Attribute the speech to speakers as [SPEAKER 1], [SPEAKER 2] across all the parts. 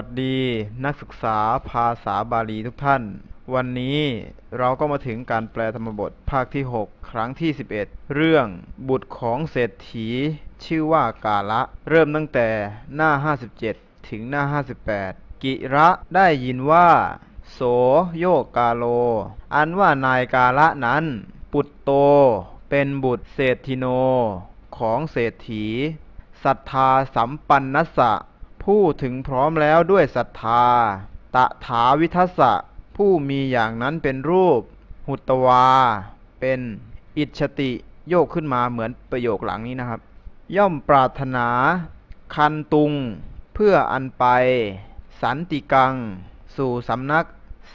[SPEAKER 1] สวัสดีนักศึกษาภาษาบาลีทุกท่าน วันนี้เราก็มาถึงการแปลธรรมบทภาคที่ 6 ครั้งที่ 11 เรื่องบุตรของเศรษฐี ชื่อว่ากาละ เริ่มตั้งแต่หน้า 57 ถึงหน้า 58 กิระได้ยินว่า โสโยกาโล อันว่านายกาละนั้น ปุตโต เป็นบุตรเศรษฐิโน ของเศรษฐีศรัทธาสัมปันนัสสะ ผู้ถึงพร้อมแล้วด้วยศรัทธา ตะถาวิทัสสะผู้มีอย่างนั้นเป็นรูป หุตวา เป็นอิจฉติโยกขึ้นมาเหมือนประโยคหลังนี้นะครับ ย่อมปรารถนา คันตุง เพื่ออันไป สันติกัง สู่สำนัก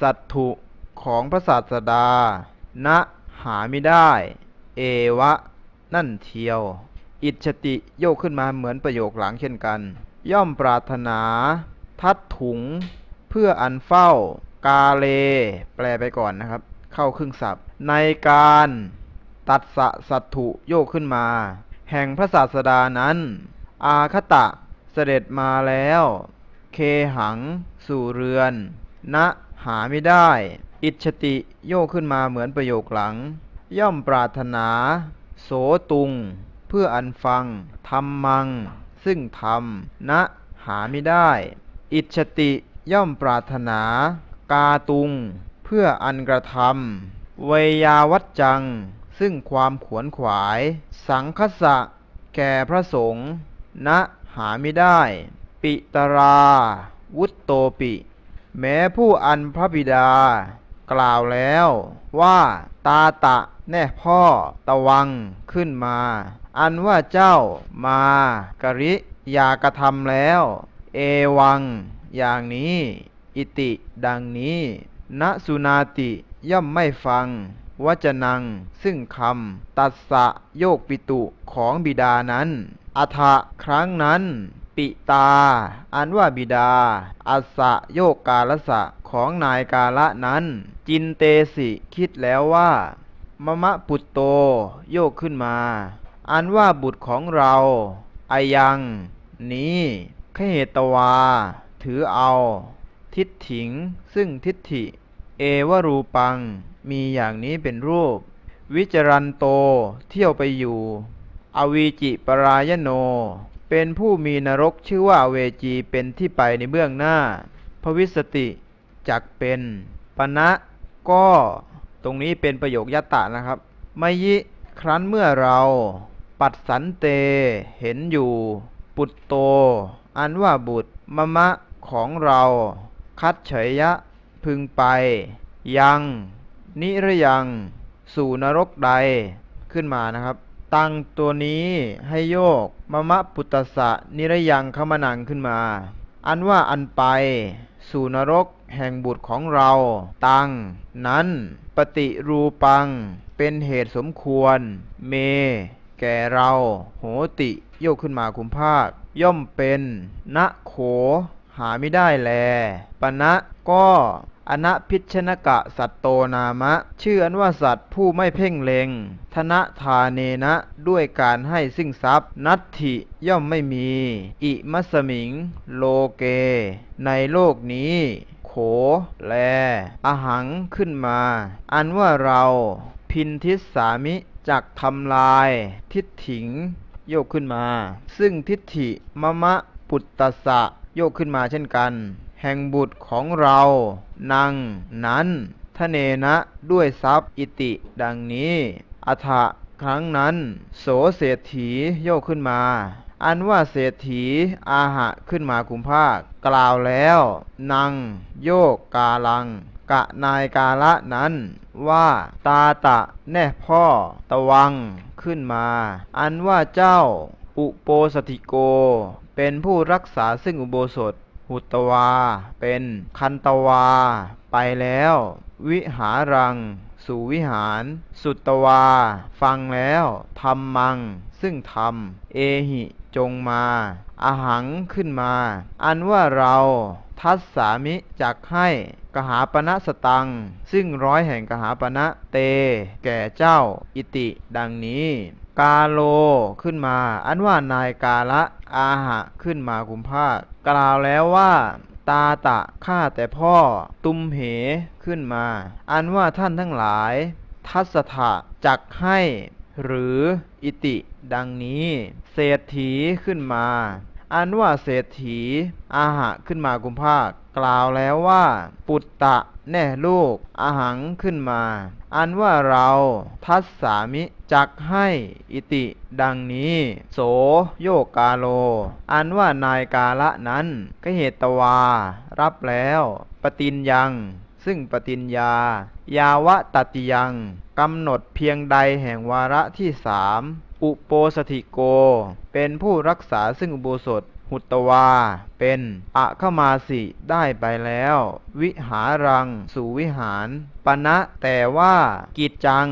[SPEAKER 1] สัตถุของพระศาสดา ณหาไม่ได้ เอวะ นั่นเทียว อิจฉติโยกขึ้นมาเหมือนประโยคหลังเช่นกัน ย่อมปรารถนา ทัดถุง เพื่ออันเฝ้า กาเล แปลไปก่อนนะครับ เข้าครึ่งศัพท์ ในการตัดสะสัตถุโยกขึ้นมา แห่งพระศาสดานั้น อาคตะเสด็จมาแล้ว เคหัง สู่เรือน ณหาไม่ได้ อิจฉติโยกขึ้นมาเหมือนประโยคหลัง ย่อมปรารถนา โสตุง เพื่ออันฟังธรรมัง ซึ่งธรรมณหาไม่ได้ อิจฉติย่อมปรารถนา กาตุง เพื่ออันกระทำเวยาวัจจัง ซึ่งความขวนขวาย สังคสะ แก่พระสงฆ์ณหาไม่ได้ ปิตรา วุตโตปิ แม้ผู้อันพระบิดา กล่าวแล้วว่า ตาตะ แน่พ่อ ตะวังขึ้นมา อันว่าเจ้ามากริยากระทำแล้ว เอวัง อย่างนี้ อิติดังนี้ณสุนาติย่อมไม่ฟัง วจนัง ซึ่งคำตัสสะโยกปิตุของบิดานั้นอัฐะครั้งนั้น ปิตา อันว่าบิดา อัสสะโยกกาลสะของนายกาละนั้น จินเตสิคิดแล้วว่ามะมะปุตโตโยกขึ้นมา อันว่าบุตรของเราอายัง นี้ขเหตวา ถือเอา ทิฏฐิง ซึ่งทิฏฐิ เอวรูปัง มีอย่างนี้เป็นรูป วิจารันโต เที่ยวไปอยู่ อวีจิปรายโน เป็นผู้มีนรกชื่อว่าเวจีเป็นที่ไปในเบื้องหน้า พวิสติจักเป็นปณะก็ตรงนี้เป็นประโยคยัตะนะครับไมยิครั้นเมื่อเรา ปัดสันเต เห็นอยู่ ปุตโต อันว่าบุตรมะมะของเรา คัดเฉยยะพึงไป ยัง นิระยัง สู่นรกใดขึ้นมานะครับ ตั้งตัวนี้ให้โยกมะมะปุตตสะนิระยังขมนังขึ้นมา อันว่าอันไป สู่นรกแห่งบุตรของเรา ตัง นั้นปฏิรูปัง เป็นเหตุสมควร เม แก่เรา โหติโยกขึ้นมาคุมภาค ย่อมเป็นณโข หาไม่ได้แลปณะก็ อนะพิชนกะสัตโตนามะ ชื่ออันว่าสัตว์ผู้ไม่เพ่งเลงธนะทาเนนะด้วยการให้ซึ่งทรัพย์ นัตถิย่อมไม่มี อิมัสมิง โลเก ในโลกนี้ โข แลอาหังขึ้นมา อันว่าเรา พินทิสามิจักทำลาย ทิฏฐิง โยกขึ้นมา ซึ่งทิฏฐิมะมะปุตตสสะโยกขึ้นมาเช่นกัน แห่งบุตรของเรานังนั้นทะเนนะด้วยทรัพย์อิติดังนี้อัฐะครั้งนั้น โสเศรษฐีโยกขึ้นมา อันว่าเศรษฐีอาหะขึ้นมาคุมภาค กล่าวแล้วนังโยกกาลัง กะนายกาละนั้นว่าตาตะแน่พ่อตะวังขึ้นมา อันว่าเจ้าอุโปสถิโก เป็นผู้รักษาซึ่งอุโบสถ หุตวา เป็นคันตวา ไปแล้ว วิหารัง สู่วิหาร สุตวา ฟังแล้วธรรมัง ซึ่งธรรม เอหิจงมาอาหังขึ้นมา อันว่าเราทัสสามิจักให้กหาปณะสตัง ซึ่งร้อยแห่งกหาปณะเต แก่เจ้า อิติ ดังนี้ กาโลขึ้นมา อันว่านายกาละ อาหะขึ้นมากุมภาคกล่าวแล้วว่า ตาตะข้าแต่พ่อ ตุมเหขึ้นมา อันว่าท่านทั้งหลาย ทัศถะจักให้ หรืออิติดังนี้ เศรษฐีขึ้นมา อันว่าเศรษฐี อาหะขึ้นมากุมภาคกล่าวแล้วว่า ปุตตะ แน่ลูกอาหังขึ้นมา อันว่าเราทัสสามิจักให้อิติดังนี้ โสโยกาโล อันว่านายกาละนั้นก็เหตวา รับแล้ว ปฏินยัง ซึ่งปฏิญญา ยาวะตติยังกำหนดเพียงใดแห่งวาระที่สามอุโปสถิโก เป็นผู้รักษาซึ่งอุโบสถ หุตวาเป็นอะเข้ามาสิได้ไปแล้ว วิหารัง สู่วิหาร ปณะแต่ว่า กิจจัง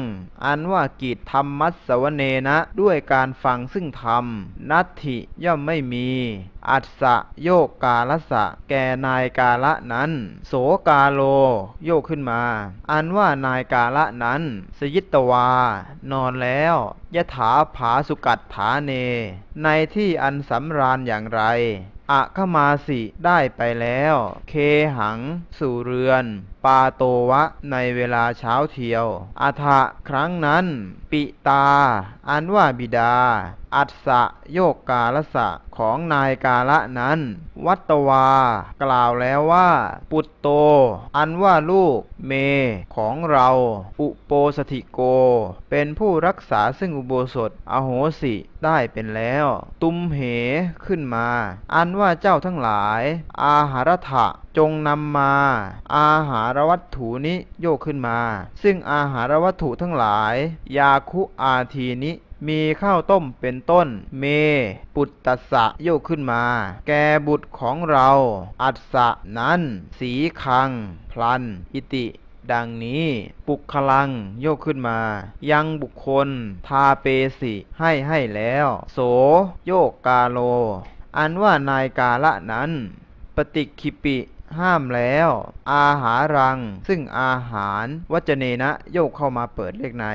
[SPEAKER 1] อันว่ากิจธรรมมัสสวเนนะด้วยการฟังซึ่งธรรม นัตถิย่อมไม่มี อัสสะโยกกาลสะ แกนายกาละนั้น โสกาโล โยกขึ้นมา อันว่านายกาละนั้น สยิตวา นอนแล้วยถาผาสุกัดฐาเน ในที่อันสำราญอย่างไร อะขมาสิได้ไปแล้ว เคหัง สู่เรือน ปาโตวะ ในเวลาเช้าเทียวอัฐะครั้งนั้น ปิตา อันว่าบิดา อัสสะโยกกาลสะของนายกาละนั้น วัตวา กล่าวแล้วว่า ปุตโต อันว่าลูก เม ของเรา อุโปสถิโก เป็นผู้รักษาซึ่งอุโบสถ อโหสิได้เป็นแล้ว ตุมเหขึ้นมา อันว่าเจ้าทั้งหลาย อาหารถะจงนำมา อาหารวัตถุนี้โยกขึ้นมา ซึ่งอาหารวัตถุทั้งหลาย ยาคุอาทีนิมีข้าวต้มเป็นต้น เม ปุตตสสะโยกขึ้นมา แกบุตรของเรา อัสสะนั้น สีคัง พลัน อิติดังนี้ปุคลังโยกขึ้นมา ยังบุคคล ทาเปสิให้ให้แล้ว โสโยกกาโล อันว่านายกาละนั้น ปฏิคิปิ ห้ามแล้ว อาหารัง ซึ่งอาหารวัจเนนะโยกเข้ามาเปิดเลขใน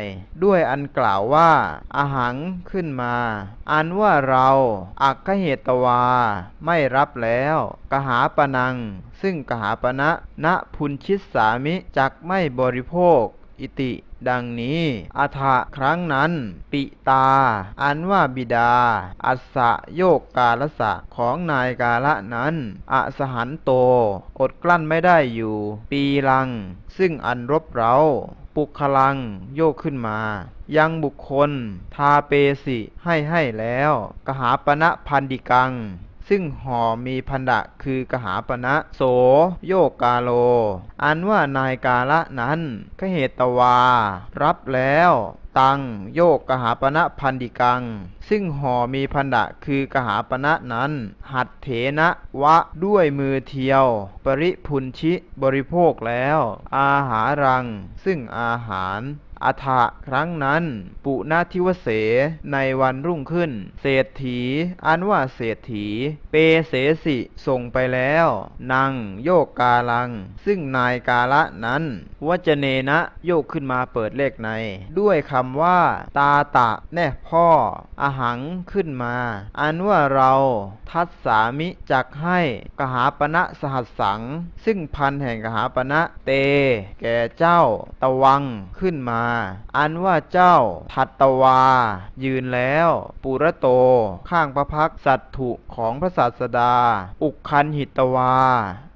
[SPEAKER 1] ด้วยอันกล่าวว่าอาหังขึ้นมา อันว่าเราอักขเหตวา ไม่รับแล้ว กหาปนัง ซึ่งกหาปณะณพุนชิสสามิจักไม่บริโภค อิติดังนี้อัฐะครั้งนั้น ปิตา อันว่าบิดา อัสะโยกกาลสะของนายกาละนั้น อสหันโต อดกลั้นไม่ได้อยู่ ปีลัง ซึ่งอันรบเร้าปุคลังโยกขึ้นมา ยังบุคคล ทาเปสิให้ให้แล้ว กหาปณะพันดิกัง ซึ่งห่อมีพันดะคือกหาปณะโสโยกาโล อันว่านายกาละนั้นขเหตวา รับแล้วตังโยกกหาปณะพันดิกัง ซึ่งห่อมีพันดะคือกหาปณะนั้น หัดเถนะวะด้วยมือเทียว ปริพุนชิบริโภคแล้ว อาหารัง ซึ่งอาหาร อัฐะครั้งนั้น ปุนาทิวเส ในวันรุ่งขึ้น เศรษฐี อันว่าเศรษฐี เปเสสิส่งไปแล้วนางโยกกาลัง ซึ่งนายกาละนั้นวจเนนะโยกขึ้นมาเปิดเลขใน ด้วยคำว่า ตาตะแน่พ่ออาหังขึ้นมา อันว่าเราทัศสามิจักให้กหาปณะสหัสสัง ซึ่งพันแห่งกหาปณะเต แก่เจ้า ตะวังขึ้นมาอันว่าเจ้าทัตตวา ยืนแล้ว ปุระโต ข้างพระพักสัตถุของพระศาสดา อุกคันหิตวา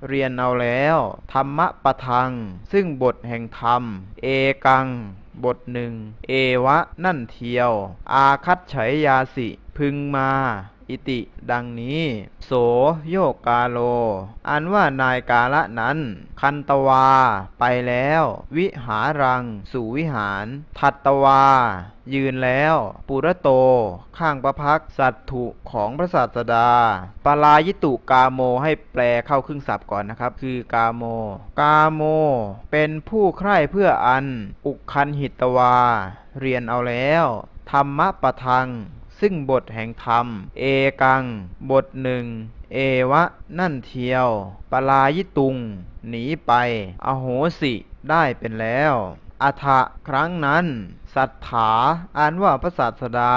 [SPEAKER 1] เรียนเอาแล้ว ธรรมะประทัง ซึ่งบทแห่งธรรม เอกัง บทหนึ่ง เอวะนั่นเทียว อาคัตไฉยาสิ พึงมา อิติดังนี้ โสโยกาโล อันว่านายกาละนั้น คันตวา ไปแล้ว วิหารัง สู่วิหาร ทัตตวา ยืนแล้ว ปุระโต ข้างประพักสัตถุของพระศาสดาปลายิตุกาโมให้แปลเข้าครึ่งศัพท์ก่อนนะครับ คือกาโม กาโม เป็นผู้ใคร่เพื่ออัน อุคันหิตวา เรียนเอาแล้ว ธรรมะประทัง ซึ่งบทแห่งธรรม เอกัง บทหนึ่ง เอวะ นั่นเทียว ปลายิตุง หนีไป อโหสิได้เป็นแล้วอัฐะครั้งนั้น สัทธาอ่านว่าพระศาสดา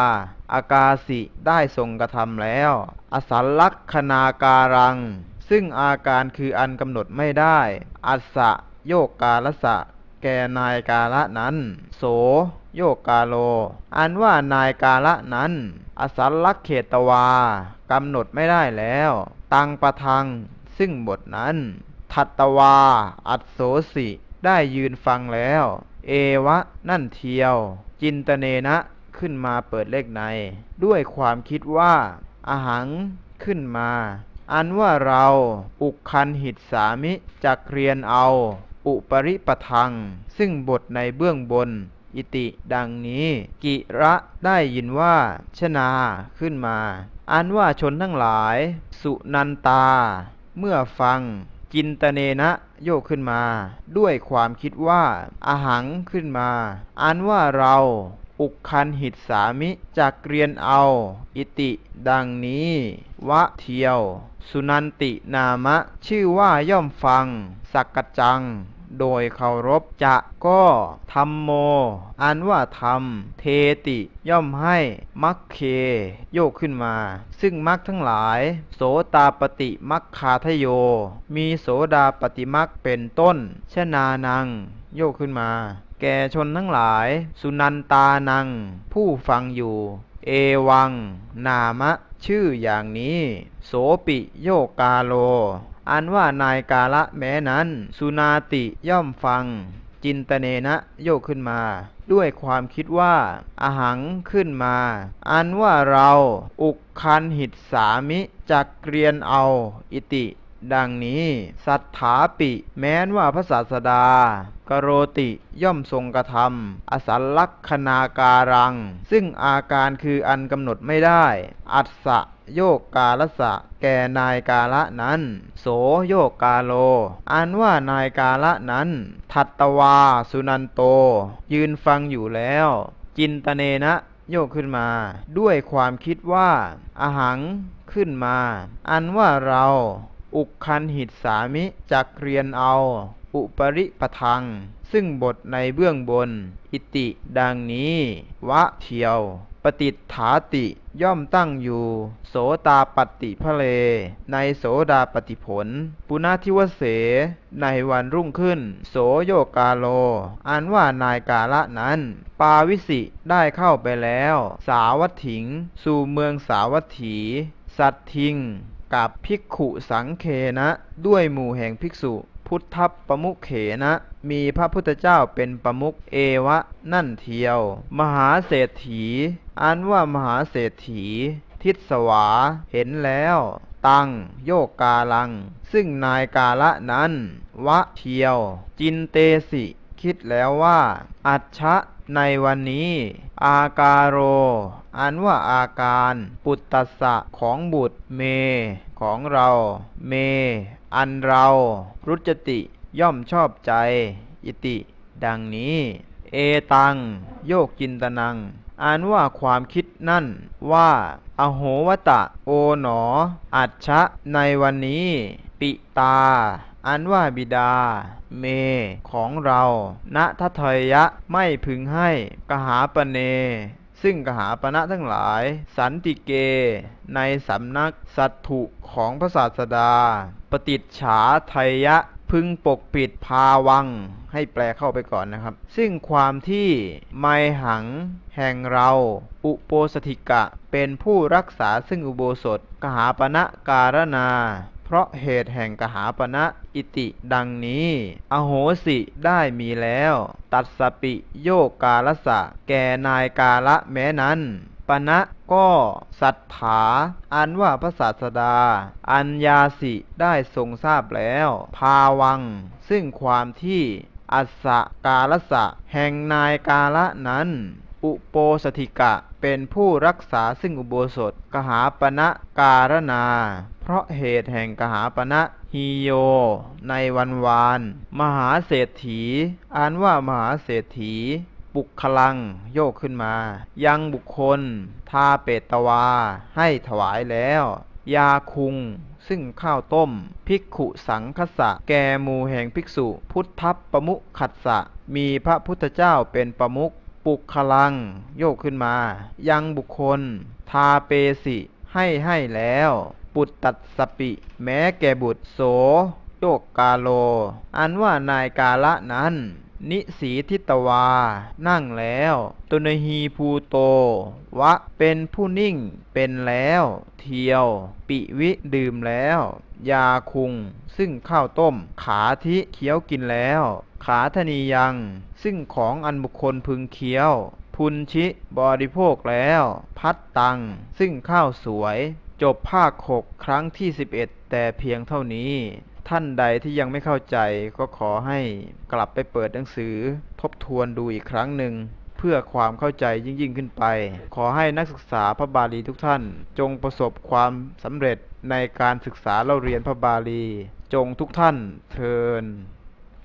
[SPEAKER 1] อากาสิได้ทรงกระทำแล้ว อสัลลักษณาการัง ซึ่งอาการคืออันกำหนดไม่ได้ อัสสะโยกกาลสะ แก่นายกาละนั้น โสโยกาโล อันว่านายกาละนั้น อสัลลักเขตวากำหนดไม่ได้แล้ว ตังประทัง ซึ่งบทนั้น ทัตตวา อัตโสสิ ได้ยืนฟังแล้ว เอวะ นั่นเทียว จินตเนนะขึ้นมาเปิดเลขใน ด้วยความคิดว่า อาหังขึ้นมา อันว่าเรา อุคันหิตสามิจักเรียนเอา อุปริปทัง ซึ่งบทในเบื้องบน อิติดังนี้ กิระได้ยินว่า ชนาขึ้นมา อันว่าชนทั้งหลาย สุนันตา เมื่อฟัง จินตเนนะโยกขึ้นมา ด้วยความคิดว่า อาหังขึ้นมา อันว่าเราอุคันหิตสามิจักเรียนเอา อิติดังนี้ วะเทียว สุนันตินามะ ชื่อว่าย่อมฟัง สักกะจัง โดยเคารพจะก็ธรรมโม อันว่าธรรม เทติย่อมให้มัคเค โยกขึ้นมา ซึ่งมัคทั้งหลาย โสตาปฏิมัคคาทโย มีโสดาปฏิมัคเป็นต้นชนานัง โยกขึ้นมา แก่ชนทั้งหลาย สุนันตานัง ผู้ฟังอยู่ เอวัง นามะ ชื่ออย่างนี้ โสปิโยกาโล อันว่านายกาละแม้นั้น สุนาติย่อมฟัง จินตเนนะโยกขึ้นมา ด้วยความคิดว่าอาหังขึ้นมา อันว่าเราอุกคันหิตสามิจักเรียนเอา อิติดังนี้ สัทธาปิ แม้นว่าพระศาสดา กโรติย่อมทรงกระทำอสัลลักษนาการัง ซึ่งอาการคืออันกำหนดไม่ได้ อัสสะ โยกกาลสะ แก่นายกาละนั้น โสโยกกาโล อันว่านายกาละนั้น ทัตตวาสุนันโต ยืนฟังอยู่แล้ว จินตเนนะโยกขึ้นมา ด้วยความคิดว่า อาหังขึ้นมา อันว่าเราอุกคันหิตสามิจักเรียนเอา อุปริปทัง ซึ่งบทในเบื้องบน อิติดังนี้ วะเทียว ปฏิฐาติย่อมตั้งอยู่ โสตาปฏิพะเล ในโสดาปฏิผล ปุณทิวเส ในวันรุ่งขึ้น โสโยกาโล อันว่านายกาละนั้น ปาวิสิได้เข้าไปแล้ว สาวัตถิง สู่เมืองสาวัตถี สัตทิง กับภิกขุสังเคนะ ด้วยหมู่แห่งภิกษุ พุทธประมุขเขนะ มีพระพุทธเจ้าเป็นประมุขเอวะ นั่นเทียว มหาเศรษฐีอันว่ามหาเศรษฐี ทิศสวาเห็นแล้ว ตังโยกกาลัง ซึ่งนายกาละนั้น วะเทียว จินเตสิ คิดแล้วว่า อัจฉะ ในวันนี้ อาการโร อันว่าอาการ ปุตตสะของบุตร เม ของเรา เม อันเรา รุจติย่อมชอบใจ อิติ ดังนี้ เอตัง โยกจินตนังอันว่าความคิดนั่นว่า อโหวตะ โอหนอ อัจฉะในวันนี้ ปิตา อันว่าบิดา เม ของเราณทัทยะไม่พึงให้กหาปเน ซึ่งกหาปณะทั้งหลาย สันติเก ในสำนักสัตถุของพระศาสดา ปฏิจฉาไทยะพึงปกปิดภาวัง ให้แปลเข้าไปก่อนนะครับ ซึ่งความที่ไมหัง แห่งเรา อุโปสถิกะ เป็นผู้รักษาซึ่งอุโบสถ กหาปณะการนา เพราะเหตุแห่งกหาปณะอิติดังนี้ อโหสิได้มีแล้ว ตัดสปิโยกาลสะ แก่นายกาละแม้นั้นปณะก็สัทธาอันว่าพระศาสดา อัญญาสิได้ทรงทราบแล้วภาวัง ซึ่งความที่อัสสะกาลสะ แห่งนายกาละนั้น อุโปสถิกะ เป็นผู้รักษาซึ่งอุโบสถกหาปณะการนา เพราะเหตุแห่งกหาปณะฮีโย ในวันวาน มหาเศรษฐีอันว่ามหาเศรษฐี ปุกคลังโยกขึ้นมา ยังบุคคล ทาเปตวา ให้ถวายแล้ว ยาคุงซึ่งข้าวต้ม ภิกขุสังคสะ แกมูแห่งภิกษุ พุทธประมุขขัสสะ มีพระพุทธเจ้าเป็นประมุข ปุกคลัง โยกขึ้นมา ยังบุคคล ทาเปสิ ให้ให้แล้ว ปุตตัสสปิ แม้แก่บุตรโส โยกกาโล อันว่านายกาละนั้น นิสีทิตวา นั่งแล้วตุนหีภูโต วะ เป็นผู้นิ่ง เป็นแล้ว เทียว ปิวิดื่มแล้ว ยาคุง ซึ่งข้าวต้ม ขาทิเคี้ยวกินแล้ว ขาธนียัง ซึ่งของอันบุคคลพึงเคี้ยว พุนชิบริโภคแล้ว พัดตัง ซึ่งข้าวสวย จบภาคหกครั้งที่ 11 แต่เพียงเท่านี้ ท่านใดที่ยังไม่เข้าใจก็ขอให้กลับไปเปิดหนังสือ ทบทวนดูอีกครั้งหนึ่งเพื่อความเข้าใจยิ่งยิ่งขึ้นไป ขอให้นักศึกษาพระบาลีทุกท่าน จงประสบความสำเร็จในการศึกษาเราเรียนพระบาลี จงทุกท่านเทิน